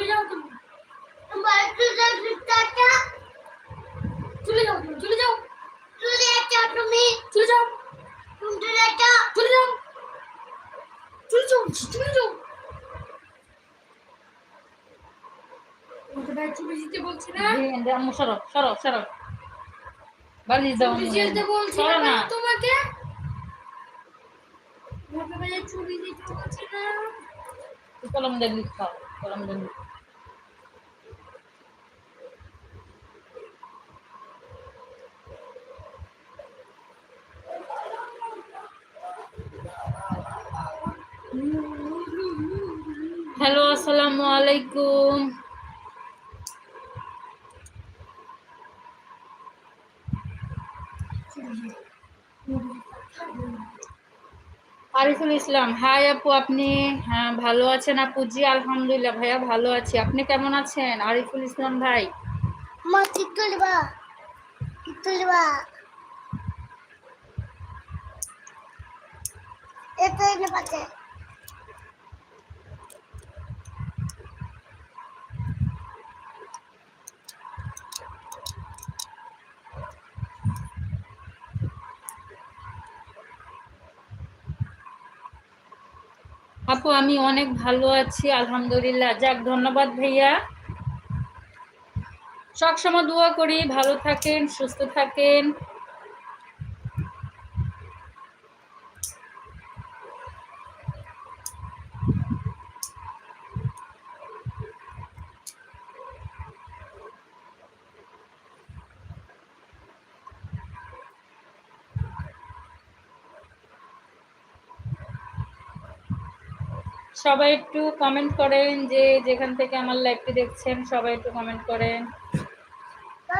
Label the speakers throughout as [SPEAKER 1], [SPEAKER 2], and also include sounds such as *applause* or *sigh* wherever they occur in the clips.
[SPEAKER 1] চলে যাও তুমি।
[SPEAKER 2] বাড়িতে যাচ্ছি টাটা
[SPEAKER 1] চলে যাও তুমি চলে যাও।
[SPEAKER 2] চলে যাচ্ছ তুমি।
[SPEAKER 1] চলে যাও।
[SPEAKER 2] চলে যাচ্ছ।
[SPEAKER 1] চলে যাও। চলে যাও চলে যাও। তোমাকে চলে যেতে বলছি না?
[SPEAKER 3] জি, সরো সরো সরো। বালিশ দাও
[SPEAKER 1] যেতে বলছি না
[SPEAKER 3] না।
[SPEAKER 1] তোমাকে? তোমাকে চলে যেতে বলছি না।
[SPEAKER 3] কলম দেন খাও কলম দেন হ্যালো আসসালামু আলাইকুম। আরিফুল ইসলাম, হাই আপু আপনি? হ্যাঁ ভালো আছেন আপু? জি, আলহামদুলিল্লাহ ভাইয়া, ভালো আছি। আপনি কেমন আছেন? আরিফুল ইসলাম ভাই।
[SPEAKER 2] এটা
[SPEAKER 3] আপু, আমি অনেক ভালো আছি, আলহামদুলিল্লাহ। যাক, ধন্যবাদ ভাইয়া। সবসময় দোয়া করি, ভালো থাকেন, সুস্থ থাকেন। সবাই একটু কমেন্ট করেন যে যেখান থেকে আমার লাইভটি দেখছেন, সবাই একটু কমেন্ট করেন।
[SPEAKER 2] না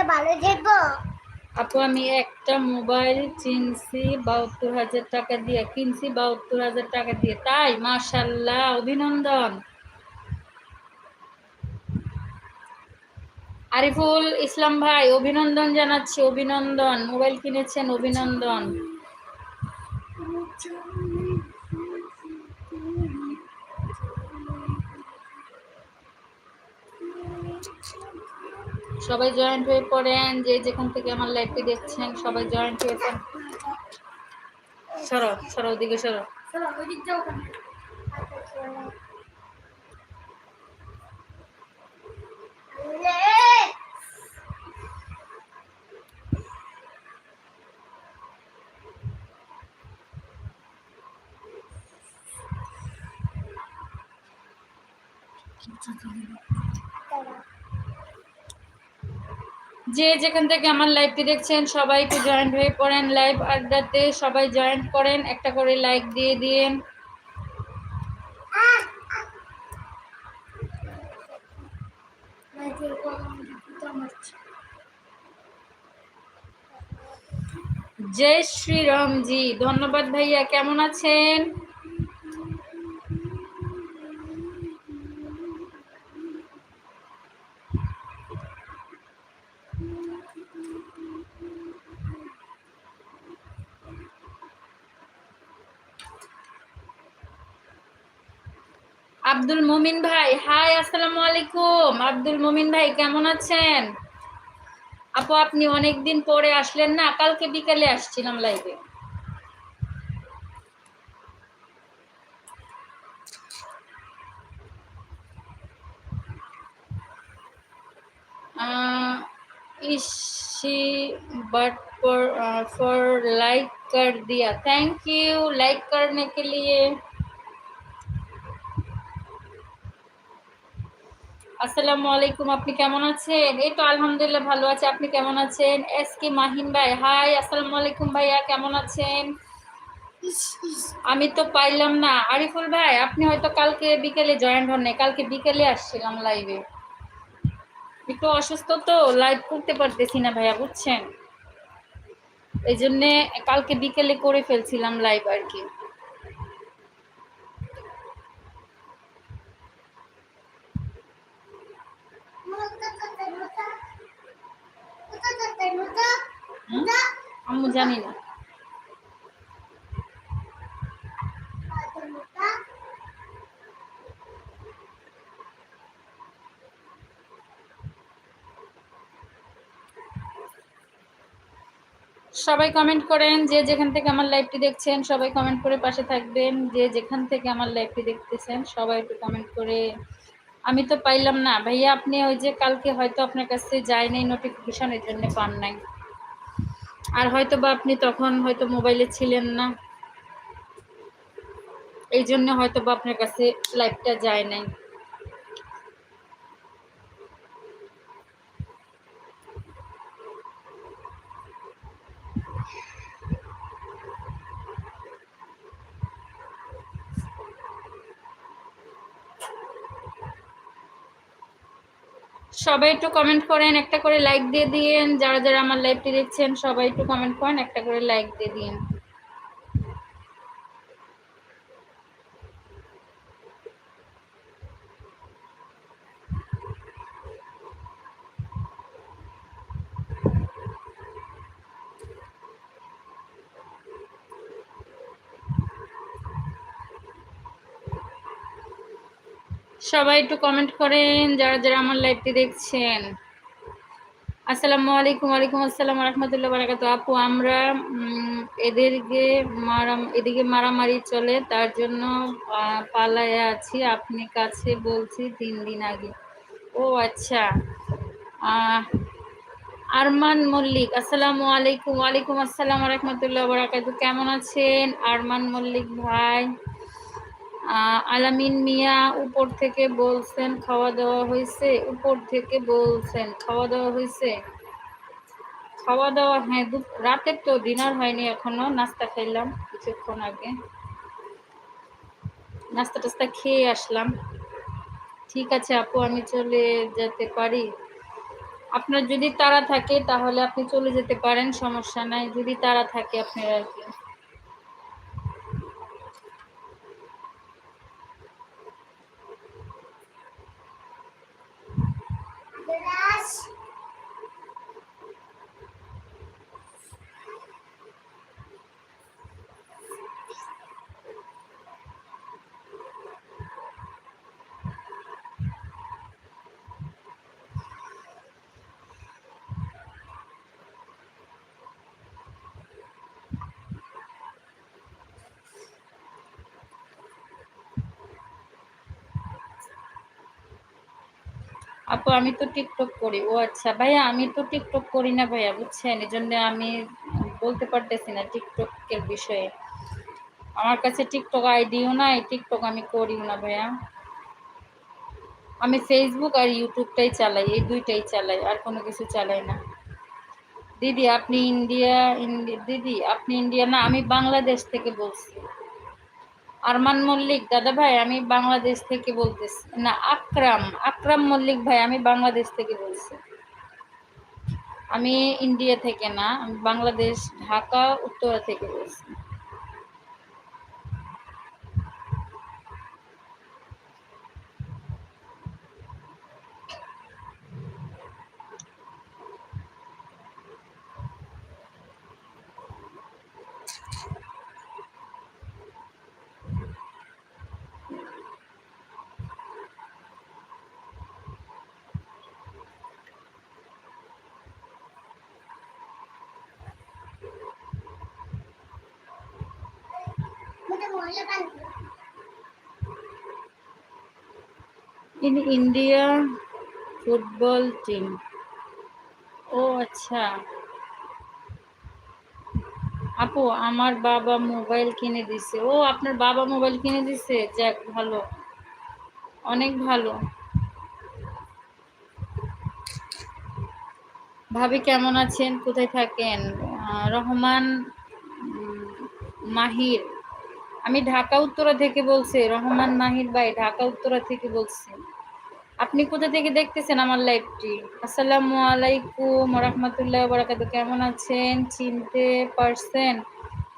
[SPEAKER 2] মমিটা ভালো থাকব
[SPEAKER 3] আপু আমি একটা মোবাইল কিনছি বাহাত্তর হাজার টাকা দিয়ে কিনছি বাহাত্তর হাজার টাকা দিয়ে। তাই মাশাল্লাহ অভিনন্দন। আরিফুল ইসলাম ভাই অভিনন্দন জানাচ্ছি অভিনন্দন। মোবাইল কিনেছেন অভিনন্দন। সবাই জয়েন্ট হয়ে পড়েন, যে যেখান থেকে আমার লাইভটি দেখছেন, সবাই জয়েন্ট হয়ে পড়েন। সরো সরো, ওদিকে সরো
[SPEAKER 1] চলো ওই দিক যাও ওখানে
[SPEAKER 3] যে যেখান থেকে আমার লাইভটি দেখছেন সবাই একটু জয়েন্ট হয়ে পড়েন লাইভ আড্ডাতে, সবাই জয়েন্ট করেন, একটা করে লাইক দিয়ে দিন জয় শ্রীরাম জি ধন্যবাদ ভাইয়া, কেমন আছেন? আব্দুল মুমিন ভাই হাই আসসালামু আলাইকুম আব্দুল মুমিন ভাই কেমন আছেন আপু আপনি অনেকদিন পরে আসলেন না কালকে বিকালে আসছিলাম লাইভে इसी बट पर फॉर लाइक कर दिया थैंक यू लाइक करने के लिए আসসালামু আলাইকুম, আপনি কেমন আছেন? এই তো আলহামদুলিল্লাহ ভালো আছে, আপনি কেমন আছেন? এস কে মাহিন ভাই, হাই, আসসালামু আলাইকুম ভাইয়া, কেমন আছেন? আমি তো পাইলাম না। আরিফুল ভাই, আপনি হয়তো কালকে বিকেলে জয়েন্ট হন কালকে বিকেলে আসছিলাম লাইভে একটু অসুস্থ তো লাইভ করতে পারতেছি না ভাইয়া, বুঝছেন? এই জন্যে কালকে বিকেলে করে ফেলছিলাম লাইভ আর কি
[SPEAKER 2] মুতা মুতা মুতা মুতা মুতা মুতা
[SPEAKER 3] হুম?
[SPEAKER 2] মুতা
[SPEAKER 3] আম্মু জানি না। সবাই কমেন্ট করেন যে যেখান থেকে আমার লাইভটি দেখছেন, সবাই কমেন্ট করে পাশে থাকবেন। যে যেখান থেকে আমার লাইভটি দেখতেছেন, সবাই একটু কমেন্ট করে আমি তো পাইলাম না। ভাইয়া, আপনি ওই যে কালকে হয়তো আপনার কাছে যায় নাই নোটিফিকেশন এর জন্য পান নাই। আর হয়তো বা আপনি তখন হয়তো মোবাইলে ছিলেন না। এই জন্য হয়তো বা আপনার কাছে লাইভটা যায় নাই। সবাই একটু কমেন্ট করেন, একটা করে লাইক দিয়ে দিন যারা যারা আমার লাইভটি দেখছেন, সবাই একটু কমেন্ট করেন, একটা করে লাইক দিয়ে দিন সবাই একটু কমেন্ট করেন, যারা যারা আমার লাইভটি দেখছেন। আসসালামু আলাইকুম, ওয়ালাইকুম আসসালাম রহমতুল্লাহ বারাকাতু আপু, আমরা এদেরকে মারাম, এদিকে মারামারি চলে, তার জন্য পালায়ে আছি। আপনি কাছে বলছি তিন দিন আগে। ও আচ্ছা। আরমান মল্লিক, আসসালামু আলাইকুম, ওয়ালাইকুম আসসালাম রহমতুল্লাহ বারাকাতু কেমন আছেন? আরমান মল্লিক ভাই। আলামিন মিয়া উপর থেকে বলছেন, খাওয়া দাওয়া হয়েছে উপর থেকে বলছেন, খাওয়া দাওয়া হয়েছে খাওয়া দাওয়া হ্যাঁ রাতের তো ডিনার হয়নি এখনও, নাস্তা খাইলাম কিছুক্ষণ আগে। নাস্তা টাস্তা খেয়ে আসলাম। ঠিক আছে আপু, আমি চলে যেতে পারি। আপনার যদি তাড়া থাকে, তাহলে আপনি চলে যেতে পারেন, সমস্যা নাই। যদি তাড়া থাকে আপনার আর কি। আপু, আমি তো টিকটক করি। ও আচ্ছা ভাইয়া, আমি তো টিকটক করি না ভাইয়া, বুঝছেন? এই জন্য আমি বলতে পারতেছি না টিকটকের বিষয়ে। আমার কাছে টিকটক আইডিও নাই টিকটক আমি করিও না ভাইয়া। আমি ফেসবুক আর ইউটিউবটাই চালাই, এই দুইটাই চালাই, আর কোনো কিছু চালাই না। দিদি, আপনি ইন্ডিয়া ইন্ডি- দিদি, আপনি ইন্ডিয়া না, আমি বাংলাদেশ থেকে বলছি। আরমান মল্লিক, দাদা ভাই, আমি বাংলাদেশ থেকে বলতেছি। না, আকরাম আকরাম মল্লিক ভাই, আমি বাংলাদেশ থেকে বলছি। আমি ইন্ডিয়া থেকে না, আমি বাংলাদেশ, ঢাকা, উত্তরা থেকে বলছি। ইন ইন্ডিয়া ফুটবল টিম ও আচ্ছা। আপু, আমার বাবা মোবাইল কিনে দিছে। ও, আপনার বাবা মোবাইল কিনে দিছে? যাক, ভালো। অনেক ভালো। ভাবি, কেমন আছেন? কোথায় থাকেন? রহমান মাহির। আমি ঢাকা, উত্তরা থেকে বলছি, রহমান মাহির ভাই, ঢাকা, উত্তরা থেকে বলছি। আপনি কোথা থেকে দেখতেছেন আমার লাইভটি? আসসালামু আলাইকুম রহমতুল্লাহ বরাকাতু কেমন আছেন? চিনতে পারছেন?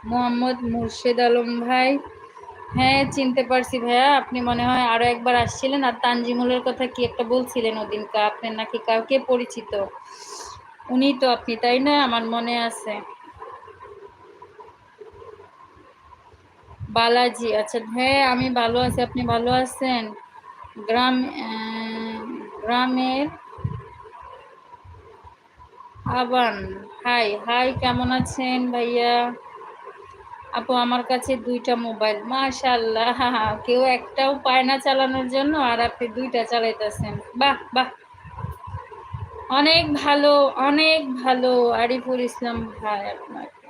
[SPEAKER 3] মোহাম্মদ মুর্শেদ আলম ভাই? হ্যাঁ চিনতে পারছি ভাইয়া। আপনি মনে হয় আরও একবার আসছিলেন আর তানজিমুলের কথা কি একটা বলছিলেন ওদিনকা আপনার নাকি কাউকে পরিচিত? উনি তো আপনি, তাই না? আমার মনে আছে। বালাজি আচ্ছা হ্যাঁ আমি ভালো আছি, আপনি ভালো আছেন? গ্রাম গ্রামের আবান, হাই হাই, কেমন আছেন ভাইয়া? আপু, আমার কাছে দুইটা মোবাইল মাশাল্লাহ *laughs* কেউ একটাও পায় না চালানোর জন্য, আর আপনি দুইটা চালাইতেছেন, বাহ বাহ। অনেক ভালো অনেক ভালো, আরিফুল ইসলাম ভাই আপনাকে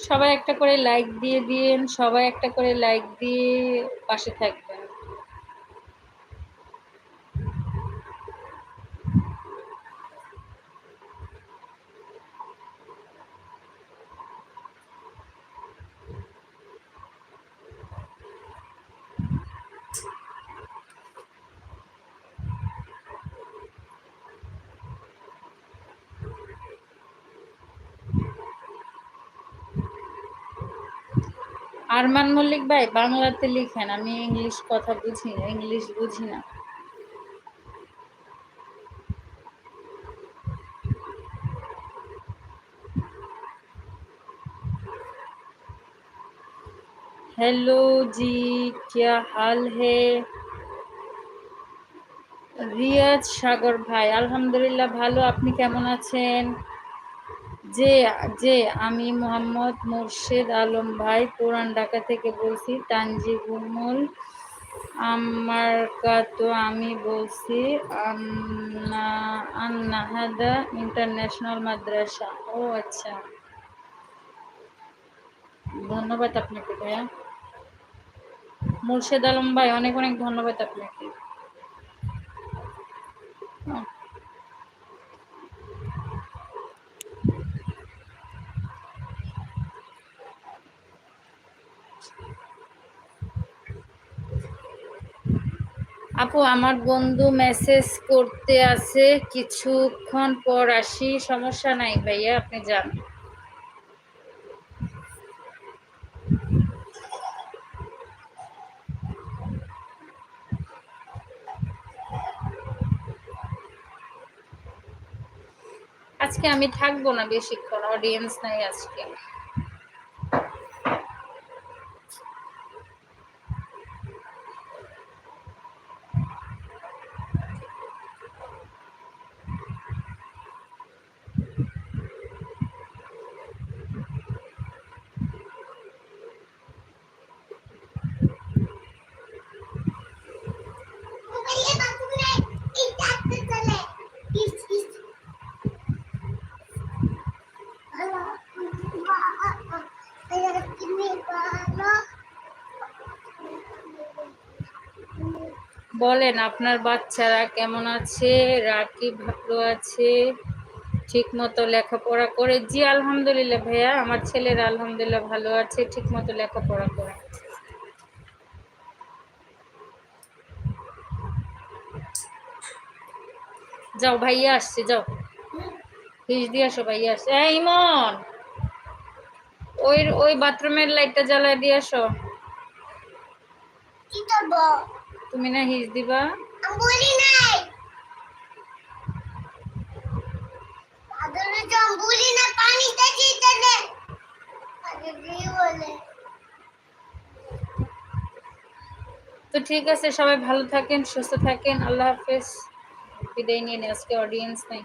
[SPEAKER 3] সবাই একটা করে লাইক দিয়ে দিন সবাই একটা করে লাইক দিয়ে পাশে থাকবেন। আরমান মল্লিক ভাই বাংলাতে লিখেন আমি ইংলিশ কথা বুঝি না ইংলিশ বুঝি না हेलो जी क्या हाल है রিয়াজ সাগর ভাই আলহামদুলিল্লাহ ভালো আপনি কেমন আছেন যে যে আমি মোহাম্মদ মুর্শেদ আলম ভাই পুরান ঢাকা থেকে বলছি, তানজিবুল আমার কা তো আমি বলছি আন্নাহাদা ইন্টারন্যাশনাল মাদ্রাসা। ও আচ্ছা। ধন্যবাদ আপনাকে, ভাইয়া। মুর্শেদ আলম ভাই, অনেক অনেক ধন্যবাদ আপনাকে। আপু, আমার বন্ধু মেসেজ করতে আছে। কিছুক্ষণ পর আসি। সমস্যা নাই ভাইয়া, আপনি যান। আজকে আমি থাকব না বেশিক্ষণ অডিয়েন্স নাই আজকে। বলেন, আপনার বাচ্চারা কেমন আছে? রাকিব ভালো আছে? ঠিক মতো লেখাপড়া করে? জি, আলহামদুলিল্লাহ ভাইয়া, আমার ছেলেরা আলহামদুলিল্লাহ ভালো আছে ঠিক মতো লেখাপড়া করে। যাও ভাইয়া, আসছে, যাও। ফিস দিয়ে আসো ভাইয়া, আসছে। এই ইমন, ওই ওই বাথরুমের লাইটটা জ্বালায় দিয়ে আসো।
[SPEAKER 2] কি করব?
[SPEAKER 3] তুমি না হিস দিবা?
[SPEAKER 2] বলি নাই। আদরে জম বলি না পানিতে জিতে নে। আগে বলে।
[SPEAKER 3] তো ঠিক আছে সবাই ভালো থাকেন সুস্থ থাকেন। আল্লাহ হাফেজ। বিদায় নিয়ে আজকে অডিয়েন্স নাই।